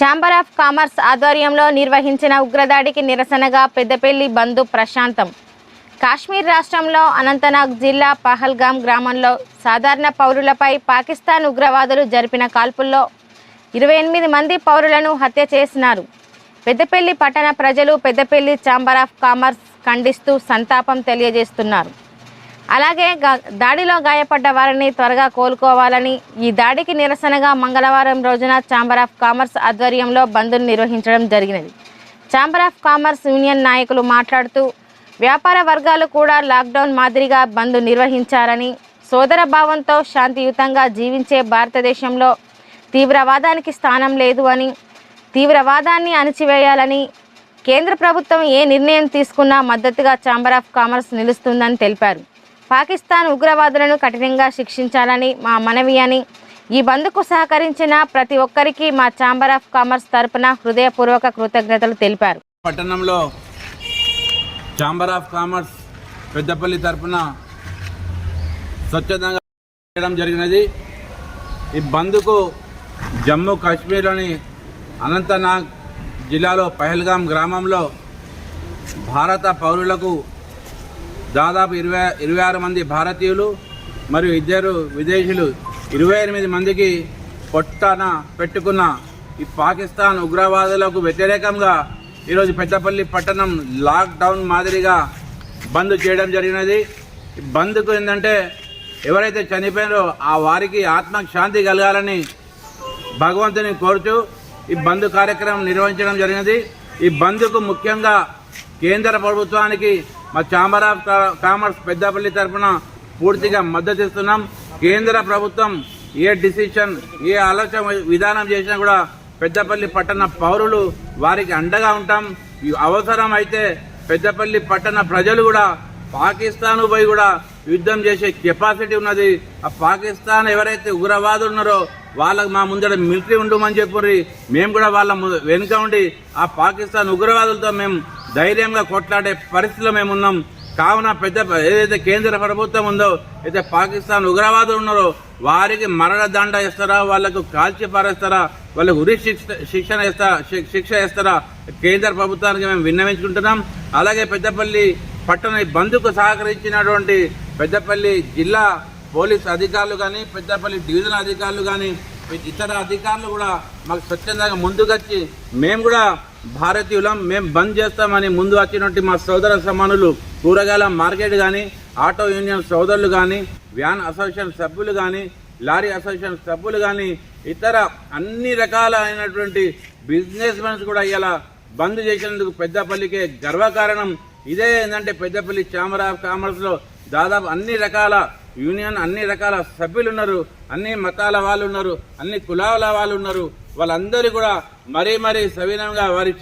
Chamber of commerce ఆధ్వర్యంలో నిర్వహించిన ఉగ్రదాడికి నిరసనగా పెద్దపల్లి బంధు ప్రశాంతం. కాశ్మీర్ రాష్ట్రంలో అనంతనాగ్ జిల్లా పహల్గాం గ్రామంలో సాధారణ పౌరులపై పాకిస్తాన్ ఉగ్రవాదులు జరిపిన కాల్పుల్లో ఇరవై ఎనిమిది మంది పౌరులను హత్య చేసినారు. పెద్దపల్లి పట్టణ ప్రజలు పెద్దపల్లి ఛాంబర్ ఆఫ్ కామర్స్ ఖండిస్తూ సంతాపం తెలియజేస్తున్నారు. అలాగే గా- దాడిలో గాయపడ్డ వారిని త్వరగా కోలుకోవాలని ఈ దాడికి నిరసనగా మంగళవారం రోజున ఛాంబర్ ఆఫ్ కామర్స్ ఆధ్వర్యంలో బంద్ను నిర్వహించడం జరిగినది. ఛాంబర్ ఆఫ్ కామర్స్ యూనియన్ నాయకులు మాట్లాడుతూ వ్యాపార వర్గాలు కూడా లాక్డౌన్ మాదిరిగా బంద్ నిర్వహించారని సోదర భావంతో శాంతియుతంగా జీవించే భారతదేశంలో తీవ్రవాదానికి స్థానం లేదు అని తీవ్రవాదాన్ని అణిచివేయాలని కేంద్ర ప్రభుత్వం ఏ నిర్ణయం తీసుకున్నా మద్దతుగా ఛాంబర్ ఆఫ్ కామర్స్ నిలుస్తుందని తెలిపారు. పాకిస్తాన్ ఉగ్రవాదులను కఠినంగా శిక్షించాలని మా మనవి అని ఈ బంద్కు సహకరించిన ప్రతి ఒక్కరికి మా ఛాంబర్ ఆఫ్ కామర్స్ తరపున హృదయపూర్వక కృతజ్ఞతలు తెలిపారు. పట్టణంలో ఛాంబర్ ఆఫ్ కామర్స్ పెద్దపల్లి తరఫున స్వచ్ఛందంగా చేయడం జరిగినది. ఈ బంద్కు జమ్మూ కాశ్మీర్లోని అనంతనాగ్ జిల్లాలో పహల్గాం గ్రామంలో భారత పౌరులకు దాదాపు ఇరవై ఇరవై ఆరు మంది భారతీయులు మరియు ఇద్దరు విదేశీయులు ఇరవై ఎనిమిది మందికి పొట్టన పెట్టుకున్న ఈ పాకిస్తాన్ ఉగ్రవాదులకు వ్యతిరేకంగా ఈరోజు పెద్దపల్లి పట్టణం లాక్డౌన్ మాదిరిగా బంద్ చేయడం జరిగినది. బంద్కు ఏంటంటే ఎవరైతే చనిపోయారో ఆ వారికి ఆత్మకు శాంతి కలగాలని భగవంతుని కోరుతూ ఈ బంద్ కార్యక్రమం నిర్వహించడం జరిగినది. ఈ బంద్కు ముఖ్యంగా కేంద్ర ప్రభుత్వానికి మా ఛాంబర్ ఆఫ్ కామర్స్ పెద్దపల్లి తరఫున పూర్తిగా మద్దతు ఇస్తున్నాం. కేంద్ర ప్రభుత్వం ఏ డిసిషన్ ఏ ఆలోచన విధానం చేసినా కూడా పెద్దపల్లి పట్టణ పౌరులు వారికి అండగా ఉంటాం. అవసరం అయితే పెద్దపల్లి పట్టణ ప్రజలు కూడా పాకిస్తాన్ పోయి కూడా యుద్ధం చేసే కెపాసిటీ ఉన్నది. ఆ పాకిస్తాన్ ఎవరైతే ఉగ్రవాదులు ఉన్నారో వాళ్ళకు మా ముందర మిలిటరీ ఉండమని చెప్పి మేము కూడా వాళ్ళ ము- వెనుక ఉండి ఆ పాకిస్తాన్ ఉగ్రవాదులతో మేము ధైర్యంగా కొట్లాడే పరిస్థితిలో మేము ఉన్నాం కావున పెద్ద ఏదైతే కేంద్ర ప్రభుత్వం ఉందో అయితే పాకిస్తాన్ ఉగ్రవాదులు ఉన్నారో వారికి మరణ దండ ఇస్తారా వాళ్ళకు కాల్చి పారేస్తారా వాళ్ళకు ఉరి శిక్ష శిక్షణ ఇస్తా శిక్ష ఇస్తారా కేంద్ర ప్రభుత్వానికి మేము విన్నవించుకుంటున్నాం. అలాగే పెద్దపల్లి పట్టణ బంద్కు సహకరించినటువంటి పెద్దపల్లి జిల్లా పోలీస్ అధికారులు కానీ పెద్దపల్లి డివిజన్ అధికారులు కానీ ఇతర అధికారులు కూడా మాకు స్వచ్ఛందంగా ముందుకొచ్చి మేము కూడా భారతీయులం మేము బంద్ చేస్తామని ముందు వచ్చినట్టు మా సోదర సమానులు కూరగాయల మార్కెట్ కానీ ఆటో యూనియన్ సోదరులు కానీ వ్యాన్ అసోసియేషన్ సభ్యులు కానీ లారీ అసోసియేషన్ సభ్యులు కానీ ఇతర అన్ని రకాలైనటువంటి బిజినెస్ మెన్స్ కూడా ఇలా బంద్ చేసినందుకు పెద్దపల్లికే గర్వకారణం ఇదే ఏంటంటే పెద్దపల్లి ఛాంబర్ ఆఫ్ దాదాపు అన్ని రకాల యూనియన్ అన్ని రకాల సభ్యులు ఉన్నారు అన్ని మతాల వాళ్ళు ఉన్నారు అన్ని కులాల వాళ్ళు ఉన్నారు వాళ్ళందరూ కూడా మరీ మరీ సవినంగా వారి